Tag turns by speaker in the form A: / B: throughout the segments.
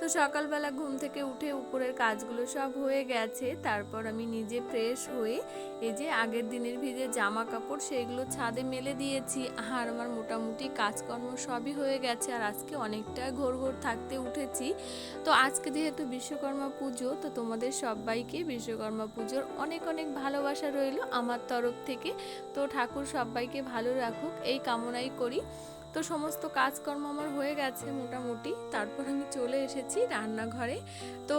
A: তো সকালবেলা ঘুম থেকে উঠে উপরের কাজগুলো সব হয়ে গেছে। তারপর আমি নিজে ফ্রেশ হয়ে এই যে আগের দিনের ভিজে জামা কাপড় সেইগুলো ছাদে মেলে দিয়েছি। আর আমার মোটামুটি কাজকর্ম সবই হয়ে গেছে আর আজকে অনেকটা ঘোর ঘোর থাকতে উঠেছি। তো আজকে যেহেতু বিশ্বকর্মা পুজো, তো তোমাদের সবাইকে বিশ্বকর্মা পুজোর অনেক অনেক ভালোবাসা রইল। আমার তরফ থেকে তো ঠাকুর সবাইকে ভালো রাখুক, এই কামনাই করি। তো সমস্ত কাজকর্ম আমার হয়ে গেছে মোটামুটি। তারপর আমি চলে এসেছি রান্নাঘরে। তো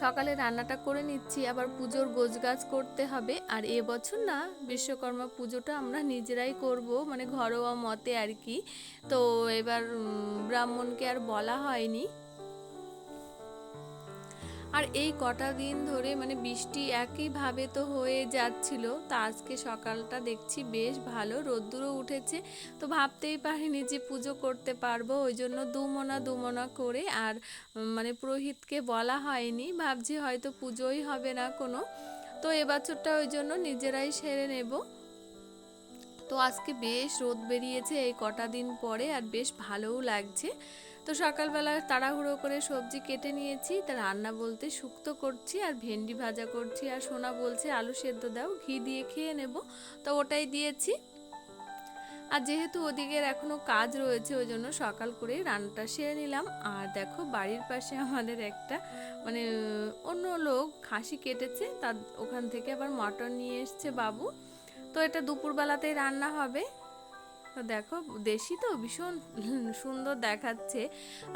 A: সকালে রান্নাটা করে নিচ্ছি, আবার পুজোর গোছগাছ করতে হবে। আর এবছর না বিশ্বকর্মা পুজোটা আমরা নিজেরাই করব মানে ঘরোয়া মতে আর কি। তো এবার ব্রাহ্মণকে আর বলা হয়নি। আর এই কটা দিন ধরে মানে বৃষ্টি একইভাবে তো হয়ে যাচ্ছিল। তা আজকে সকালটা দেখছি বেশ ভালো, রোদ্দুরও উঠেছে। তো ভাবতেই পারিনি যে পুজো করতে পারব, ওই জন্য দুমনা দুমনা করে আর মানে পুরোহিতকে বলা হয়নি। ভাবছি হয়তো পুজোই হবে না কোনো। তো এবছরটা ওই জন্য নিজেরাই সেরে নেব। তো আজকে বেশ রোদ বেরিয়েছে এই কটা দিন পরে আর বেশ ভালোও লাগছে। তো সকালবেলা তাড়াহুড়ো করে সবজি কেটে নিয়েছি, তা রান্না বলতে শুক্তো করছি আর ভেন্ডি ভাজা করছি আর সোনা বলছে আলু সেদ্ধ দাও, ঘি দিয়ে খেয়ে নেব, তো ওটাই দিয়েছি। আর যেহেতু ওদিকের এখনও কাজ রয়েছে, ওই জন্য সকাল করে রান্নাটা সেরে নিলাম। আর দেখো বাড়ির পাশে আমাদের একটা মানে অন্য লোক খাসি কেটেছে, তার ওখান থেকে আবার মটন নিয়ে এসছে বাবু। তো এটা দুপুরবেলাতেই রান্না হবে। দেখো, দেশি তো ভীষণ সুন্দর দেখাচ্ছে।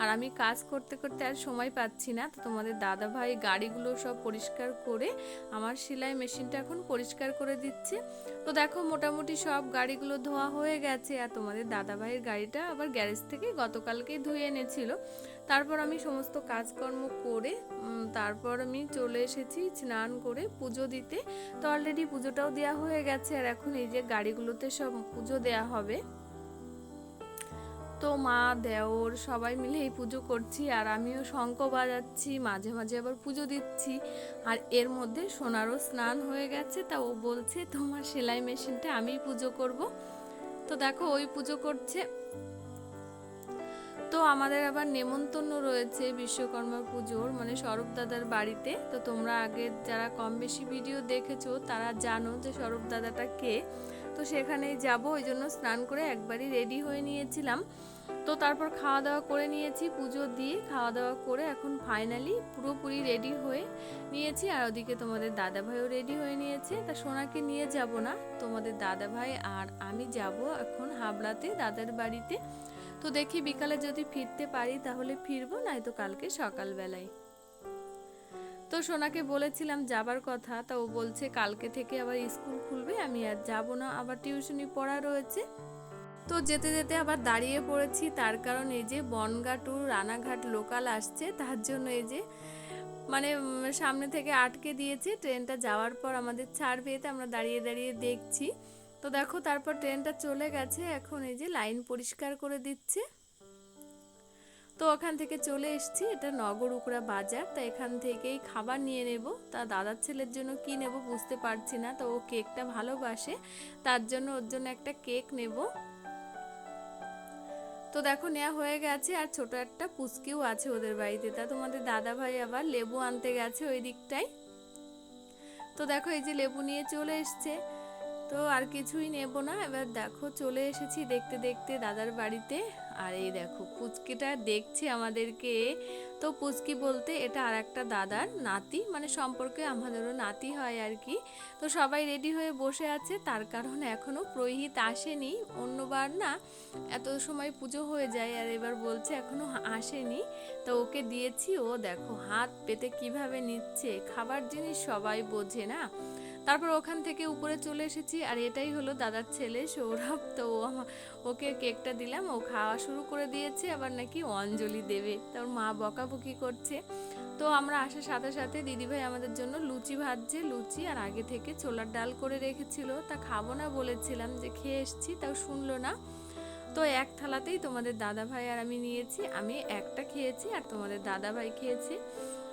A: আর আমি কাজ করতে করতে আর সময় পাচ্ছি না। তো তোমাদের দাদা ভাই গাড়িগুলো সব পরিষ্কার করে আমার সেলাই মেশিনটা এখন পরিষ্কার করে দিচ্ছে। তো দেখো, মোটামুটি সব গাড়িগুলো ধোয়া হয়ে গেছে। আর তোমাদের দাদা ভাইয়ের গাড়িটা আবার গ্যারেজ থেকে গতকালকেই ধুয়ে এনেছিল। তারপর আমি সমস্ত কাজকর্ম করে তারপর আমি চলে এসেছি স্নান করে পুজো দিতে। তো অলরেডি পুজোটাও দেওয়া হয়ে গেছে আর এখন এই যে গাড়িগুলোতে সব পুজো দেয়া হবে। তো মা, দেওর সবাই মিলে এই পুজো করছি আর আমিও শঙ্খ বাজাচ্ছি, মাঝে মাঝে আবার পুজো দিচ্ছি। আর এর মধ্যে সোনারও স্নান হয়ে গেছে, তা ও বলছে, তোমার সেলাই মেশিনটা আমিই পুজো করব। তো দেখো ওই পুজো করছে। তো আমাদের আবার নেমন্তন্ন রয়েছে বিশ্বকর্মা পুজোর মানে স্বরূপ দাদার বাড়িতে। তো তোমরা আগে যারা কম বেশি ভিডিও দেখেছ, তারা জানো যে স্বরূপ দাদাটা কে। তো সেখানেই যাব, ওই জন্য স্নান করে একবারই রেডি হয়ে নিয়েছিলাম। তো তারপর খাওয়া দাওয়া করে নিয়েছি, পুজো দিয়ে খাওয়া দাওয়া করে এখন ফাইনালি পুরোপুরি রেডি হয়ে নিয়েছি। আর ওদিকে তোমাদের দাদা ভাইও রেডি হয়ে নিয়েছে। তা সোনাকে নিয়ে যাব না, তোমাদের দাদা ভাই আর আমি যাব এখন হাবড়াতে, দাদার বাড়িতে। তো দেখি বিকালে যদি ফিরতে পারি তাহলে ফিরবো নয়তো কালকে সকালবেলায়। তো সোনাকে বলেছিলাম যাবার কথা, তা ও বলছে কালকে থেকে আবার স্কুল খুলবে, আমি আর যাব না, আবার টিউশনি পড়া রয়েছে। তো যেতে যেতে আবার দাঁড়িয়ে পড়েছি, তার কারণ এই যে বনগা টু রানাঘাট লোকাল আসছে, তার জন্য এই যে মানে সামনে থেকে আটকে দিয়েছে, ট্রেনটা যাওয়ার পর আমাদের ছাড়বে তো আমরা দাঁড়িয়ে দাঁড়িয়ে দেখছি। তো দেখো তারপর ট্রেনটা চলে গেছে, এখন এই যে লাইন পরিষ্কার করে দিচ্ছে। তো ওখান থেকে চলে এসছি, এটা নগর উকড়া বাজার, তা এখান থেকেই খাবার নিয়ে নেব। তা দাদার ছেলের জন্য কি নেব বুঝতে পারছি না, তো ও কেকটা ভালোবাসে, তার জন্য ওর জন্য একটা কেক নেব। তো দেখো নেওয়া হয়ে গেছে, আর ছোট একটা পুচকিও আছে ওদের বাড়িতে, তা তোমাদের দাদা ভাই আবার লেবু আনতে গেছে ওই দিকটাই তো দেখো এই যে লেবু নিয়ে চলে এসছে তো আর কিছুই নেব না। এবার দেখো চলে এসেছি দেখতে দেখতে দাদার বাড়িতে। আর এই দেখো পুচকিটা দেখছে আমাদেরকে। তো পুচকি বলতে এটা আর একটা দাদার নাতি মানে সম্পর্কে আমাদেরও নাতি হয় আর কি। তো সবাই রেডি হয়ে বসে আছে, তার কারণ এখনও পুরোহিত আসেনি। অন্যবার না এত সময় পুজো হয়ে যায় আর এবার বলছে এখনও আসেনি। তো ওকে দিয়েছি, ও দেখো হাত পেতে কীভাবে নিচ্ছে? খাবার জিনিস সবাই বোঝে না। তারপর ওখান থেকে উপরে চলে এসেছি আর এটাই হলো দাদার ছেলে সৌরভ। তো ওকে কেকটা দিলাম, ও খাওয়া শুরু করে দিয়েছে, আবার নাকি অঞ্জলি দেবে। তার মা বকাবকি করছে। তো আমরা আসার সাথে সাথে দিদিভাই আমাদের জন্য লুচি ভাজছে, লুচি আর আগে থেকে ছোলার ডাল করে রেখেছিল। তা খাব না বলেছিলাম যে খেয়ে এসছি, তাও শুনলো না। তো এক থালাতেই তোমাদের দাদা ভাই আর আমি নিয়েছি, আমি একটা খেয়েছি আর তোমাদের দাদা ভাই খেয়েছি।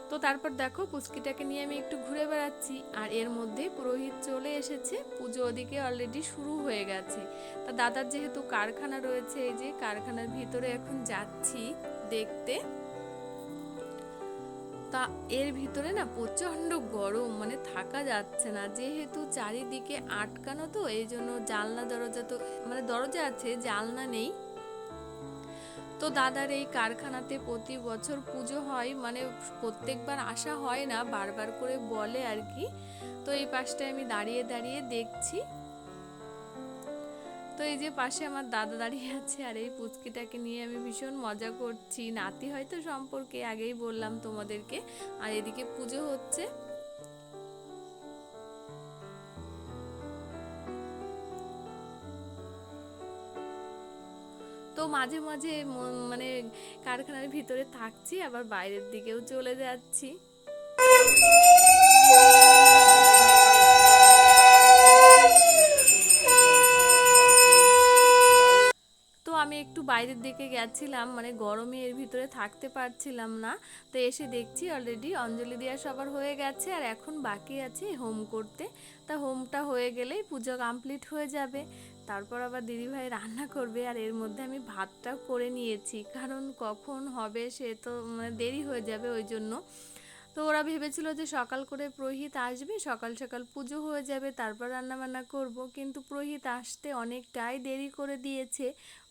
A: তো তারপর দেখো পুচকিটাকে নিয়ে আমি একটু ঘুরে বেড়াচ্ছি, আর এর মধ্যেই পুরোহিত চলে এসেছে। পুজো ওদিকে অলরেডি শুরু হয়ে গেছে। তা দাদার যেহেতু কারখানা রয়েছে, এই যে কারখানার ভিতরে এখন যাচ্ছি দেখতে। তা এর ভিতরে না প্রচণ্ড গরম মানে থাকা যাচ্ছে না। যেহেতু চারিদিকে আটকানো তো, এই জন্য জানলা, দরজা তো মানে দরজা আছে, জানলা নেই। তো দাদার এই কারখানাতে প্রতি বছর পুজো হয় মানে প্রত্যেকবার আসা হয় না, বারবার করে বলে আর কি। তো এই পাশটায় আমি দাঁড়িয়ে দাঁড়িয়ে দেখছি। তো এই যে পাশে আমার দাদা দাঁড়িয়ে আছে আর এই পুচকিটাকে নিয়ে আমি ভীষণ মজা করছি। নাতি হয়তো সম্পর্কে আগেই বললাম তোমাদেরকে। আর এদিকে পুজো হচ্ছে। মাঝে মাঝে মানে কারখানার ভিতরে থাকছি, আবার বাইরের দিকেও চলে যাচ্ছি। তো আমি একটু বাইরের দিকে গেছিলাম মানে গরমে এর ভিতরে থাকতে পারছিলাম না। তো এসে দেখছি অলরেডি অঞ্জলি দেওয়া সবার হয়ে গেছে, আর এখন বাকি আছে হোম করতে। তা হোমটা হয়ে গেলেই পুজো কমপ্লিট হয়ে যাবে। তারপর আবার দিদিভাই রান্না করবে আর এর মধ্যে আমি ভাতটা করে নিয়েছি। কারণ কখন হবে সে তো মানে দেরি হয়ে যাবে ওই জন্য। তো ওরা ভেবেছিল যে সকাল করে পুরোহিত আসবে, সকাল সকাল পুজো হয়ে যাবে, তারপর রান্না বান্না করব। কিন্তু পুরোহিত আসতে অনেকটাই দেরি করে দিয়েছে,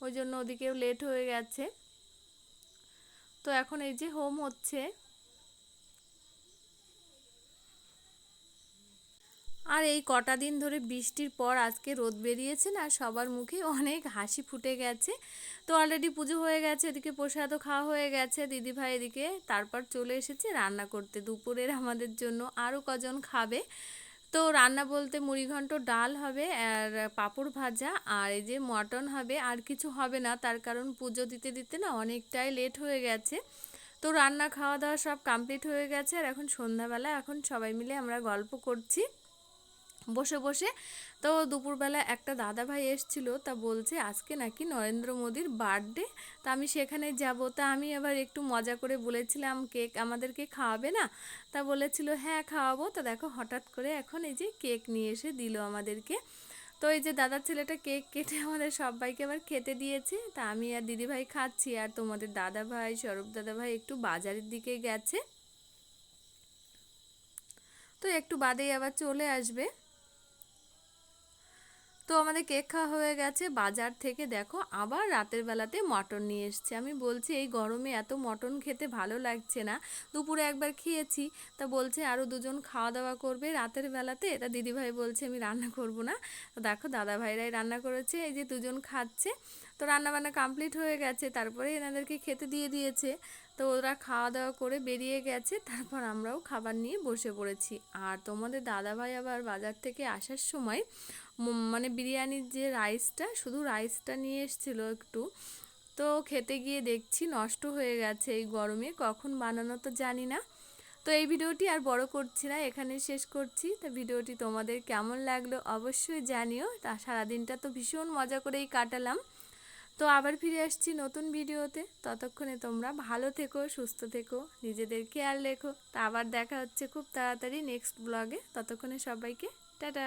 A: ওই জন্য ওদিকেও লেট হয়ে গেছে। তো এখন এই যে হোম হচ্ছে আর এই কটা দিন ধরে বৃষ্টির পর আজকে রোদ বেরিয়েছে না সবার মুখে অনেক হাসি ফুটে গেছে। তো অলরেডি পুজো হয়ে গেছে, এদিকে প্রসাদও খাওয়া হয়ে গেছে দিদিভাই এদিকে তারপর চলে এসেছে রান্না করতে, দুপুরের আমাদের জন্য আরও কজন খাবে। তো রান্না বলতে মুড়িঘণ্ট ডাল হবে, আর পাঁপড় ভাজা, আর এই যে মটন হবে, আর কিছু হবে না, তার কারণ পুজো দিতে দিতে না অনেকটাই লেট হয়ে গেছে। তো রান্না খাওয়া দাওয়া সব কমপ্লিট হয়ে গেছে, আর এখন সন্ধ্যাবেলা এখন সবাই মিলে আমরা গল্প করছি। বসে বসে। তো দুপুরবেলা একটা দাদা ভাই এসছিল, তা বলছে, আজকে নাকি নরেন্দ্র মোদির বার্থডে, তা আমি সেখানে যাব। তা আমি আবার একটু মজা করে বলেছিলাম, কেক আমাদেরকে খাওয়াবে না? তা বলেছিল হ্যাঁ খাওয়াবো। তা দেখো, হঠাৎ করে এখন এই যে কেক নিয়ে এসে দিল আমাদেরকে। তো এই যে দাদার ছেলেটা কেক কেটে আমাদের সবাইকে আবার খেতে দিয়েছে, তা আমি আর দিদিভাই খাচ্ছি। আর তোমাদের দাদা ভাই সৌরভ দাদা ভাই একটু বাজারের দিকে গেছে। তো একটু বাদেই আবার চলে আসবে। তো আমাদের কেক খাওয়া হয়ে গেছে। বাজার থেকে দেখো, আবার রাতের বেলাতে মটন নিয়ে এসছে। আমি বলছি, এই গরমে এত মটন খেতে ভালো লাগছে না। দুপুরে একবার খেয়েছি। তা বলছে আরও দুজন খাওয়া দাওয়া করবে রাতের বেলাতে? তা দিদিভাই বলছে, আমি রান্না করব না। দেখো দাদা ভাইরাই রান্না করেছে, এই যে দুজন খাচ্ছে। তো রান্নাবান্না কমপ্লিট হয়ে গেছে, তারপরে এনাদেরকে খেতে দিয়ে দিয়েছে। তো ওরা খাওয়া দাওয়া করে বেরিয়ে গেছে, তারপর আমরাও খাবার নিয়ে বসে পড়েছি। আর তোমাদের দাদাভাই আবার বাজার থেকে আসার সময় মানে বিরিয়ানির যে রাইসটা শুধু রাইসটা নিয়ে এসেছিল একটু। তো খেতে গিয়ে দেখছি নষ্ট হয়ে গেছে এই গরমে, কখন বানানো তো জানি না। তো এই ভিডিওটি আর বড় করছি না এখানে শেষ করছি। তো ভিডিওটি তোমাদের কেমন লাগল অবশ্যই জানিও। তা সারাদিনটা তো ভীষণ মজা করেই কাটালাম। তো আবার ফিরে আসছি নতুন ভিডিওতে। ততক্ষণে তোমরা ভালো থেকো, সুস্থ থেকো, নিজেদের খেয়াল রেখো। তা আবার দেখা হচ্ছে খুব তাড়াতাড়ি নেক্সট ব্লগে ততক্ষণে সবাইকে, টাটা!